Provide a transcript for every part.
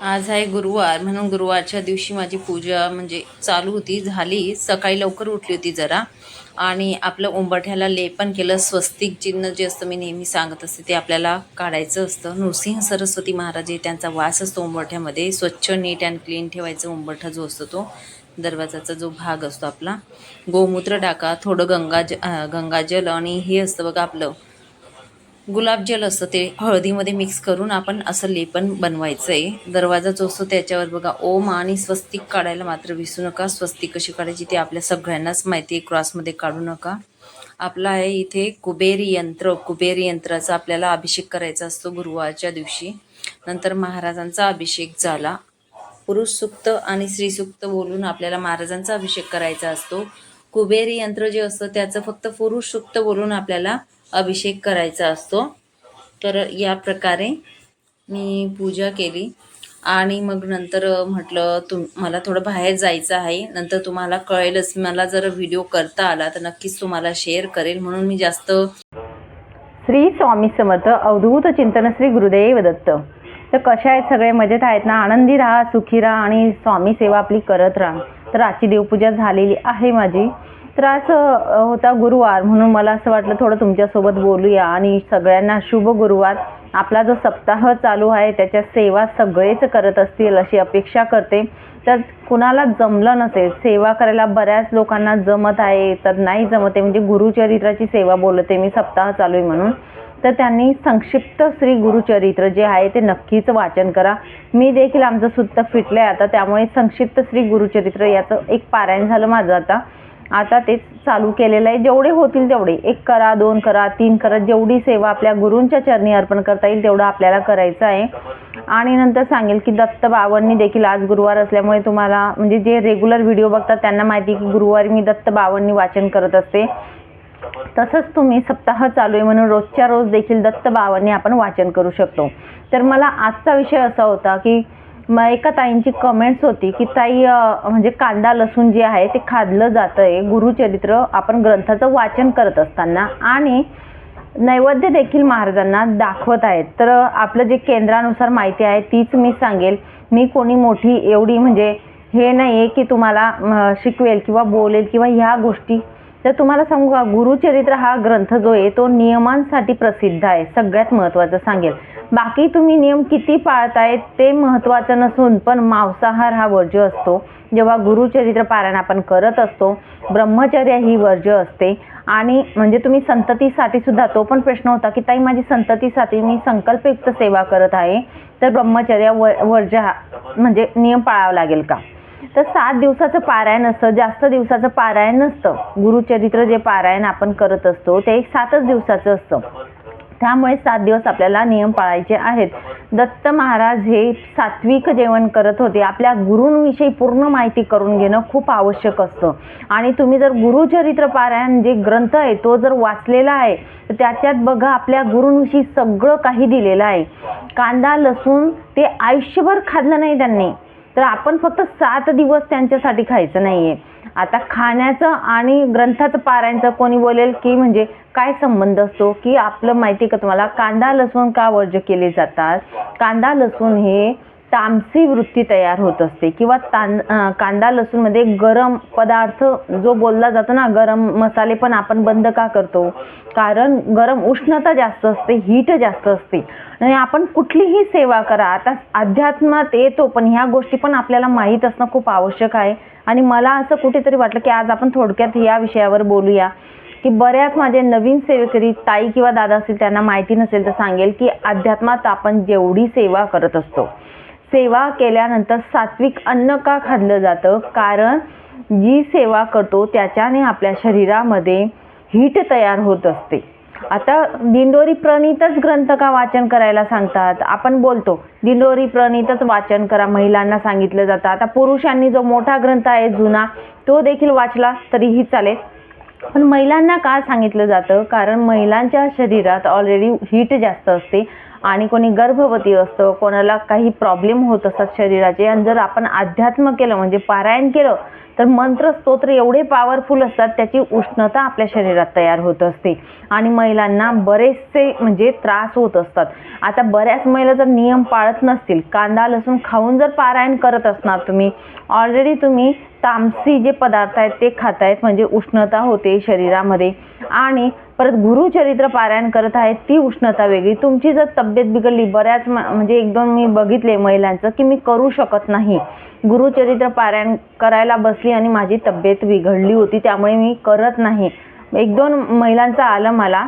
आज आहे गुरुवार म्हणून गुरुवारच्या दिवशी माझी पूजा म्हणजे चालू होती झाली. सकाळी लवकर उठली होती जरा. आणि आपलं उंबरठ्याला लेपन केलं स्वस्तिक चिन्ह जे असतं मी नेहमी सांगत असते ते आपल्याला काढायचं असतं. नृसिंह सरस्वती महाराज हे त्यांचा वास असतो उंबरठ्यामध्ये स्वच्छ नीट अँड क्लीन ठेवायचं उंबरठा जो असतो तो दरवाजाचा जो भाग असतो आपला. गोमूत्र टाका थोडं गंगाज गंगाजल आणि हे असतं बघा आपलं गुलाबजल असतं ते हळदीमध्ये मिक्स करून आपण असं लेपन बनवायचं आहे दरवाजा जो असतो त्याच्यावर बघा ओम आणि स्वस्तिक काढायला मात्र विसरू नका. स्वस्तिक कशी काढायची ते आपल्या सगळ्यांनाच माहिती आहे. क्रॉसमध्ये काढू नका. आपला आहे इथे कुबेरी यंत्र. कुबेरी यंत्राचा आपल्याला अभिषेक करायचा असतो गुरुवारच्या दिवशी. नंतर महाराजांचा अभिषेक झाला. पुरुष सुक्त आणि स्त्रीसुक्त बोलून आपल्याला महाराजांचा अभिषेक करायचा असतो. कुबेरी यंत्र जे असतं त्याचं फक्त पुरुष सुक्त बोलून आपल्याला अभिषेक करायचा असतो. तर या प्रकारे मी पूजा केली. आणि मग नंतर म्हटलं तुम मला थोडं बाहेर जायचं आहे. नंतर तुम्हाला कळेलच. मला जर व्हिडिओ करता आला तर नक्कीच तुम्हाला शेअर करेल. म्हणून मी जास्त श्री स्वामी समर्थ अवधूत चिंतन श्री गुरुदेव दत्त. तर कशा आहेत सगळे? मजेत आहेत ना? आनंदी राहा सुखी राहा आणि स्वामी सेवा आपली करत राहा. तर आजची देवपूजा झालेली आहे माझी. तर होता गुरुवार. म्हणून मला असं वाटलं थोडं तुमच्यासोबत बोलूया. आणि सगळ्यांना शुभ गुरुवार. आपला जो सप्ताह चालू आहे त्याच्या सेवा सगळेच करत असतील अशी अपेक्षा करते. तर कुणाला जमलं नसेल सेवा करायला बऱ्याच लोकांना जमत आहे तर नाही जमत आहे म्हणजे गुरुचरित्राची सेवा बोलते मी सप्ताह चालू आहे म्हणून. तर त्यांनी संक्षिप्त श्री गुरुचरित्र जे आहे ते नक्कीच वाचन करा. मी देखील आमचं सुत्त फिटलं आहे आता त्यामुळे संक्षिप्त श्री गुरुचरित्र याचं एक पारायण झालं माझं आता. आता तेच चालू केलेलं आहे. जेवढे होतील तेवढे. एक करा दोन करा तीन करा. जेवढी सेवा आपल्या गुरूंच्या चरणी अर्पण करता येईल तेवढं आपल्याला करायचं आहे. आणि नंतर सांगेल की दत्त बाबांनी देखील आज गुरुवार असल्यामुळे तुम्हाला म्हणजे जे रेग्युलर व्हिडिओ बघतात त्यांना माहिती आहे की गुरुवारी मी दत्त बाबांनी वाचन करत असते. तसंच तुम्ही सप्ताह चालू आहे म्हणून रोजच्या रोज देखील दत्त बाबांनी आपण वाचन करू शकतो. तर मला आजचा विषय असा होता की मग एका ताईंची कमेंट्स होती की ताई म्हणजे कांदा लसूण जे आहे ते खाल्लं जातं आहे गुरुचरित्र आपण ग्रंथाचं वाचन करत असताना आणि नैवेद्य देखील महाराजांना दाखवत आहेत. तर आपलं जे केंद्रानुसार माहिती आहे तीच मी सांगेल. मी कोणी मोठी एवढी म्हणजे हे नाही आहे की तुम्हाला शिकवेल किंवा बोलेल किंवा ह्या गोष्टी तर तुम्हाला सांगू का गुरुचरित्र हा ग्रंथ जो आहे तो नियमांसाठी प्रसिद्ध आहे सगळ्यात महत्त्वाचं सांगेल. बाकी तुम्ही नियम किती पाळतायत ते महत्त्वाचं नसून पण मांसाहार हा वर्ज्य असतो. जेव्हा गुरुचरित्र पारायण आपण करत असतो ब्रह्मचर्य ही वर्ज्य असते. आणि म्हणजे तुम्ही संततीसाठी सुद्धा तो पण प्रश्न होता की ताई माझी संततीसाठी मी संकल्पयुक्त सेवा करत आहे तर ब्रह्मचर्य व वर्ज्य हा म्हणजे नियम पाळावा लागेल का? तर सात दिवसाचं पारायण असतं जास्त दिवसाचं पारायण नसतं. गुरुचरित्र जे पारायण आपण करत असतो ते एक सातच दिवसाचं असतं. त्यामुळे सात दिवस आपल्याला नियम पाळायचे आहेत. दत्त महाराज हे सात्विक जेवण करत होते. आपल्या गुरूंविषयी पूर्ण माहिती करून घेणं खूप आवश्यक असतं. आणि तुम्ही जर गुरुचरित्र पारायण जे ग्रंथ आहे तो जर वाचलेला आहे तर त्याच्यात बघा आपल्या गुरूंविषयी सगळं काही दिलेलं आहे. कांदा लसूण ते आयुष्यभर खाल्लं नाही त्यांनी. तर आपण फक्त सात दिवस त्यांच्यासाठी खायचं नाही आहे आता खाण्याचं आणि ग्रंथाचं पारायणचं कोणी बोलेल की म्हणजे काय संबंध असतो? की आपलं माहिती आहे का तुम्हाला? कांदा लसूण का वर्ज्य केले जातात? कांदा लसूण हे तामसी वृत्ती तयार होत असते किंवा तां कांदा लसूणमध्ये गरम पदार्थ जो बोलला जातो ना गरम मसाले पण आपण बंद का करतो? कारण गरम उष्णता जास्त असते हीट जास्त असते. आणि आपण कुठलीही सेवा करा आता अध्यात्मात येतो पण ह्या गोष्टी पण आपल्याला माहीत असणं खूप आवश्यक आहे. आणि मला असं कुठेतरी वाटलं की आज आपण थोडक्यात या विषयावर बोलूया. की बऱ्याच माझे नवीन सेवेकरी ताई किंवा दादा असतील त्यांना माहिती नसेल तर सांगेल की अध्यात्मात आपण जेवढी सेवा करत असतो. सेवा केल्यानंतर सात्विक अन्न का खाल्लं जातं? कारण जी सेवा करतो त्याच्याने आपल्या शरीरामध्ये हीट तयार होत असते. आता दिंडोरी प्रणीतच ग्रंथ का वाचन करायला सांगतात? आपण बोलतो दिंडोरी प्रणीतच वाचन करा महिलांना सांगितलं जातं. आता पुरुषांनी जो मोठा ग्रंथ आहे जुना तो देखील वाचला तरीही चालेल. पण महिलांना का सांगितलं जातं? कारण महिलांच्या शरीरात ऑलरेडी हीट जास्त असते. आणि कोणी गर्भवती असतं कोणाला काही प्रॉब्लेम होत असतात शरीराचे आणि जर आपण अध्यात्म केलं म्हणजे पारायण केलं तर मंत्र स्तोत्र एवढे पॉवरफुल असतात त्याची उष्णता आपल्या शरीरात तयार होत असते. आणि महिलांना बरेचसे म्हणजे त्रास होत असतात. आता बऱ्याच महिला जर नियम पाळत नसतील कांदा लसूण खाऊन जर पारायण करत असणार तुम्ही ऑलरेडी तुम्ही तामसी जे पदार्थ आहेत ते खातायत म्हणजे उष्णता होते शरीरामध्ये. आणि परत गुरुचरित्र पारायण करत आहेत ती उष्णता वेगळी. तुमची जर तब्येत बिघडली बऱ्याच म्हणजे एक दोन मी बघितले महिलांचं की मी करू शकत नाही. गुरुचरित्र पारायण करायला बसली आणि माझी तब्येत बिघडली होती त्यामुळे मी करत नाही. एक दोन महिलांचं आलं मला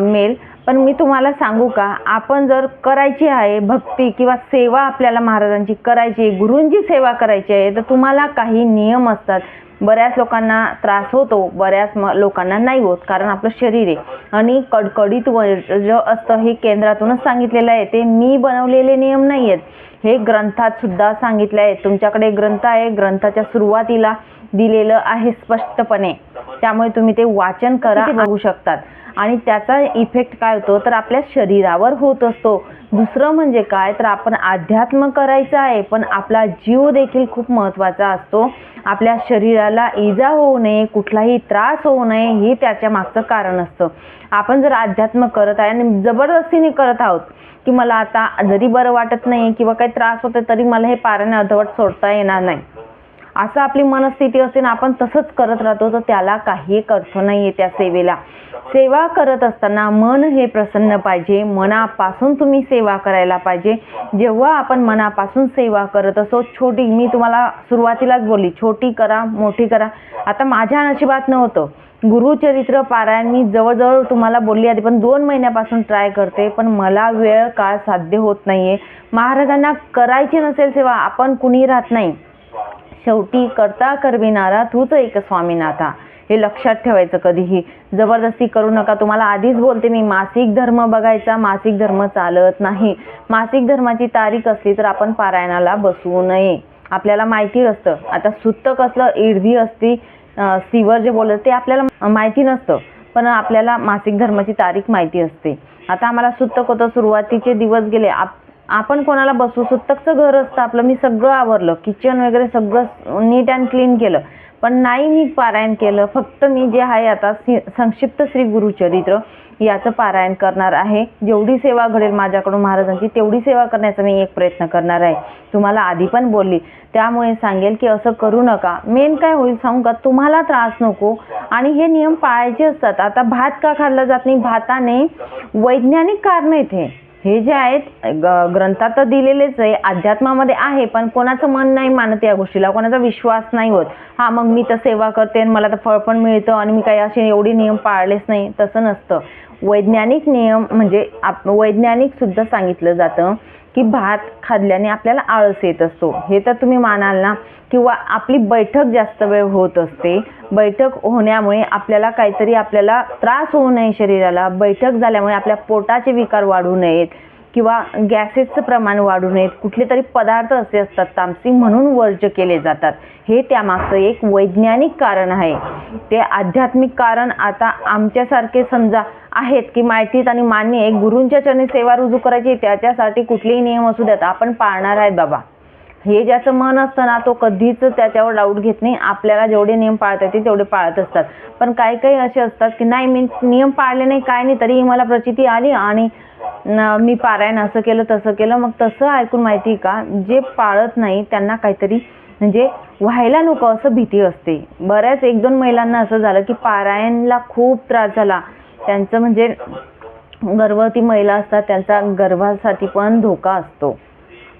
मेल. पण मी तुम्हाला सांगू का आपण जर करायची आहे भक्ती किंवा सेवा आपल्याला महाराजांची करायची आहे गुरूंची सेवा करायची आहे तर तुम्हाला काही नियम असतात. बऱ्याच लोकांना त्रास होतो बऱ्याच म लोकांना नाही होत कारण आपलं शरीर आहे. आणि कडकडीत वर्ज असतं हे केंद्रातूनच सांगितलेलं आहे. ते मी बनवलेले नियम नाही आहेत हे ग्रंथात सुद्धा सांगितले आहे. तुमच्याकडे ग्रंथ आहे. ग्रंथाच्या सुरुवातीला दिलेलं आहे स्पष्टपणे. त्यामुळे तुम्ही ते वाचन करा बघू शकतात. आणि त्याचा इफेक्ट काय होतो? तर आपल्या शरीरावर होत असतो. दुसरं म्हणजे काय? तर आपण अध्यात्म करायचं आहे पण आपला जीव देखील खूप महत्त्वाचा असतो. आपल्या शरीराला इजा होऊ नये कुठलाही त्रास होऊ नये हे त्याच्या मागचं कारण असतं. आपण जर अध्यात्म करत आहे आणि जबरदस्तीने करत आहोत की मला आता जरी बरं वाटत नाही किंवा काही त्रास होतो तरी मला हे पारायण अर्धवट सोडता येणार नाही. असं आपली मनस्थिती असते ना आपण तसंच करत राहतो तर त्याला काही एक अर्थ नाही आहे त्या सेवेला. सेवा करत असताना मन हे प्रसन्न पाहिजे. मनापासून तुम्ही सेवा करायला पाहिजे. जेव्हा आपण मनापासून सेवा करत असो छोटी मी तुम्हाला सुरुवातीलाच बोलली छोटी करा मोठी करा. आता माझ्या नशिबात नव्हतं. गुरुचरित्र पारायण मी जवळजवळ तुम्हाला बोलली आधी पण दोन महिन्यापासून ट्राय करते पण मला वेळ काळ साध्य होत नाही आहे महाराजांना करायची नसेल सेवा आपण कुणी राहत नाही. शेवटी करता करविणारा तूच एक स्वामीनाथा. हे लक्षात ठेवायचं कधीही. जबरदस्ती करू नका. तुम्हाला आधीच बोलते मी मासिक धर्म बघायचा मासिक धर्म चालत नाही. मासिक धर्माची तारीख असली तर आपण पारायणाला बसवू नये. आपल्याला माहिती असतं आता सुत्त कसलं इडधी असती अं, सिवर जे बोलत ते आपल्याला माहिती नसतं. पण आपल्याला मासिक धर्माची तारीख माहिती असते. आता आम्हाला सुत्तक होतं सुरुवातीचे दिवस गेले. आप आपण कोणाला बसू सुत्तकचं घर असतं आपलं. मी सगळं आवरलं. किचन वगैरे सगळं नीट अँड क्लीन केलं. पण नाही मी पारायण केलं. फक्त मी जे आहे आता सि- संक्षिप्त श्री गुरुचरित्र याचं पारायण करणार आहे. जेवढी सेवा घडेल माझ्याकडून महाराजांची तेवढी सेवा करण्याचा मी एक प्रयत्न करणार आहे. तुम्हाला आधी पण बोलली. त्यामुळे सांगेल की असं करू नका. मेन काय होईल सांगू का? तुम्हाला त्रास नको. आणि हे नियम पाळायचे असतात. आता भात का खाल्ला जात नाही? भाताने वैज्ञानिक कारण इथे हे जे आहेत ग- ग्रंथात तर दिलेलेच आहे अध्यात्मामध्ये आहे पण कोणाचं मन नाही मानत या गोष्टीला कोणाचा विश्वास नाही होत. हा मग मी तर सेवा करते आणि मला तर फळ पण मिळतं आणि मी काही असे एवढे नियम पाळलेच नाही तसं नसतं. वैज्ञानिक नियम म्हणजे आप वैज्ञानिकसुद्धा सांगितलं जातं की भात खाल्ल्याने आपल्याला आळस येत असतो. हे तर तुम्ही मानाल ना किंवा आपली बैठक जास्त वेळ होत असते. बैठक होण्यामुळे आपल्याला काहीतरी आपल्याला त्रास होऊ नये शरीराला. बैठक झाल्यामुळे आपल्या पोटाचे विकार वाढू नयेत. किंवा गॅसेसचं प्रमाण वाढू नयेत. कुठले तरी पदार्थ असे असतात तामसी म्हणून वर्ज्य केले जातात. हे त्यामागचं एक वैज्ञानिक कारण आहे. ते आध्यात्मिक कारण आता आमच्यासारखे समजा आहेत की माहितीत आणि मान्य आहे गुरूंच्या चरणी सेवा रुजू करायची त्याच्यासाठी कुठलेही नियम असू द्यात आपण पाळणार आहेत बाबा. हे ज्याचं मन असतं ना तो कधीच त्याच्यावर डाऊट घेत नाही. आपल्याला जेवढे नियम पाळता येतील तेवढे पाळत असतात. पण काही काही असे असतात की नाही मी नियम पाळले नाही काय नाही तरीही मला प्रचिती आली आणि मी पारायण असं केलं तसं केलं. मग तसं ऐकून माहिती आहे का जे पाळत नाही त्यांना काहीतरी म्हणजे व्हायला नको असं भीती असते. बऱ्याच एक दोन महिलांना असं झालं की पारायणला खूप त्रास झाला. त्यांचं म्हणजे गर्भवती महिला असतात त्यांचा गर्भासाठी पण धोका असतो.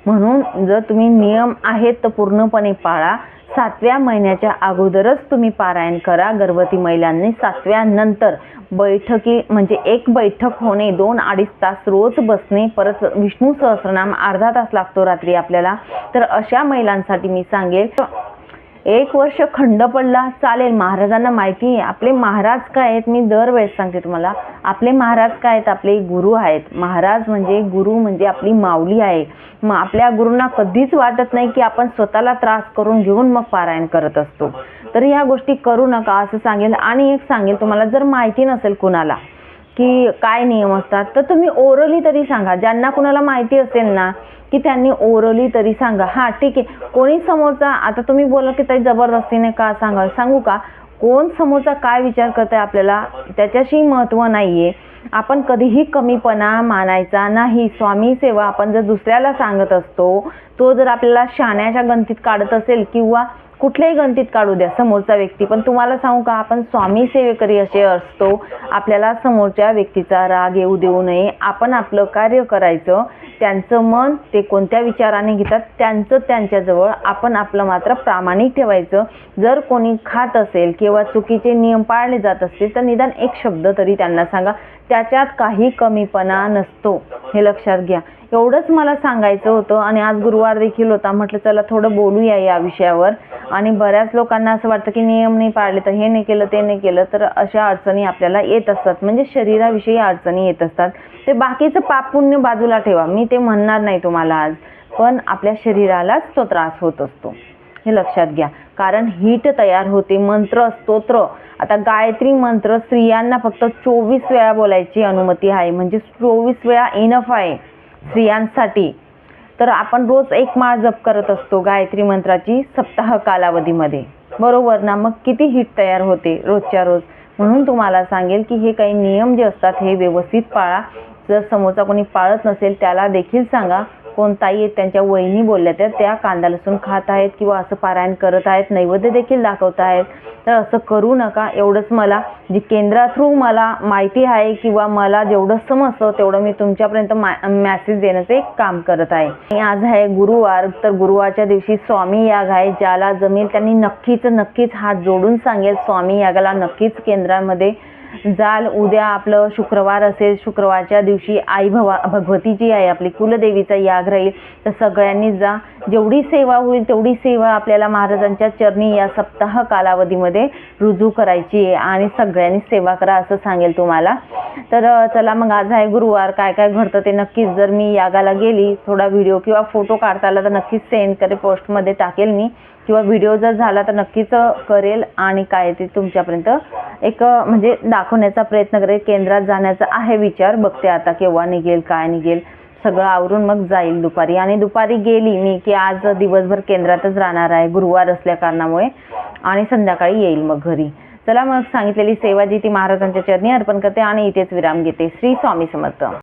म्हणून जर तुम्ही नियम आहेत तर पूर्णपणे पाळा. सातव्या महिन्याच्या अगोदरच तुम्ही पारायण करा. गर्भवती महिलांनी सातव्या नंतर बैठकी म्हणजे एक बैठक होणे दोन अडीच तास रोज बसणे परत विष्णू सहस्रनाम अर्धा तास लागतो रात्री आपल्याला. तर अशा महिलांसाठी मी सांगेल एक वर्ष खंड पडला. चालेल महाराजांना माहिती आहे. आपले महाराज काय आहेत? मी दरवेळेस सांगते तुम्हाला. आपले महाराज काय आहेत? आपले गुरु आहेत. महाराज म्हणजे गुरु म्हणजे आपली माऊली आहे. मग आपल्या गुरूंना कधीच वाटत नाही की आपण स्वतःला त्रास करून घेऊन मग पारायण करत असतो. तर ह्या गोष्टी करू नका असं सांगेल. आणि एक सांगेल तुम्हाला जर माहिती नसेल कुणाला की काय नियम असतात तर तुम्ही ओरली तरी सांगा. ज्यांना कुणाला माहिती असेल ना की त्यांनी ओरली तरी सांगा. हां ठीक आहे. कोणी समोरचा आता तुम्ही बोला की ताई जबरदस्तीने का सांगा? सांगू का? कोण समोरचा काय विचार करत आहे आपल्याला त्याच्याशी महत्त्व नाही आहे आपण कधीही कमीपणा मानायचा नाही. स्वामी सेवा आपण जर दुसऱ्याला सांगत असतो तो जर आपल्याला शाण्याच्या गंतीत काढत असेल किंवा कुठल्याही गणतीत काढू द्या समोरचा व्यक्ती. पण तुम्हाला सांगू का आपण स्वामी सेवेकरी असे असतो आपल्याला समोरच्या व्यक्तीचा राग येऊ देऊ नये. आपण आपलं कार्य करायचं त्यांचं मन ते कोणत्या विचाराने घेतात त्यांचं त्यांच्याजवळ आपण आपलं मात्र प्रामाणिक ठेवायचं. जर कोणी खात असेल किंवा चुकीचे नियम पाळले जात असतील तर निदान एक शब्द तरी त्यांना सांगा त्याच्यात काही कमीपणा नसतो. हे लक्षात घ्या. एवढंच मला सांगायचं होतं आणि आज गुरुवार देखील होता. म्हटलं चला थोडं बोलूया या विषयावर. आणि बऱ्याच लोकांना असं वाटतं की नियम नाही पाळले तर हे नाही केलं ते नाही केलं तर अशा अडचणी आपल्याला येत असतात. म्हणजे शरीराविषयी अडचणी येत असतात. ते बाकीचं पाप पुण्य बाजूला ठेवा. मी ते म्हणणार नाही तुम्हाला आज. पण आपल्या शरीरालाच तो त्रास होत असतो. हे लक्षात घ्या. कारण हीट तयार होते मंत्र स्तोत्र. आता गायत्री मंत्र स्त्रियांना फक्त चोवीस वेळा बोलायची अनुमती आहे. म्हणजे चोवीस वेळा इनफ आहे स्त्रियांसाठी. तर आपण रोज एक माळ जप करत असतो गायत्री मंत्राची सप्ताह कालावधीमध्ये. बरोबर ना? मग किती हिट तयार होते रोजच्या रोज? म्हणून तुम्हाला सांगेल की हे काही नियम जे असतात हे व्यवस्थित पाळा. जर समोरचा कोणी पाळत नसेल त्याला देखील सांगा. कोणताही त्यांच्या वहिनी बोलल्या त्या त्या कांदा लसूण खात आहेत किंवा असं पारायण करत आहेत नैवेद्य देखील दाखवत आहेत. तर असं करू नका. एवढंच मला जी केंद्रा थ्रू मला माहिती आहे किंवा मला जेवढं समजतं तेवढं मी तुमच्यापर्यंत मा मॅसेज देण्याचं एक काम करत आहे. आज आहे गुरुवार तर गुरुवारच्या दिवशी स्वामी याग आहे ज्याला जमेल त्यांनी नक्कीच नक्कीच हात जोडून सांगेल. स्वामी यागाला नक्कीच केंद्रामध्ये जाल उद्या आपलं शुक्रवार असेल शुक्रवारच्या दिवशी आई भवा भगवती जी आहे आपली कुलदेवीचा याग राहील. तर सगळ्यांनी जा. जेवढी सेवा होईल तेवढी सेवा आपल्याला महाराजांच्या चरणी या सप्ताह कालावधीमध्ये रुजू करायची आहे आणि सगळ्यांनी सेवा करा असं सांगेल तुम्हाला. तर चला मग आज आहे गुरुवार. काय काय घडतं ते नक्कीच जर मी यागाला गेली थोडा व्हिडिओ किंवा फोटो काढता आला तर नक्कीच सेंड करे पोस्टमध्ये टाकेल मी. किंवा व्हिडिओ जर झाला तर नक्कीच करेल आणि काय ते तुमच्यापर्यंत एक म्हणजे दाखवण्याचा प्रयत्न करेल केंद्रात जाण्याचा आहे विचार. बघते आता केव्हा निघेल काय निघेल. सगळं आवरून मग जाईल दुपारी. आणि दुपारी गेली मी की आज दिवसभर केंद्रातच राहणार आहे गुरुवार असल्या कारणामुळे. आणि संध्याकाळी येईल मग घरी. चला मग सांगितलेली सेवा जी ती महाराजांच्या चरणी अर्पण करते आणि इथेच विराम घेते. श्री स्वामी समर्थ.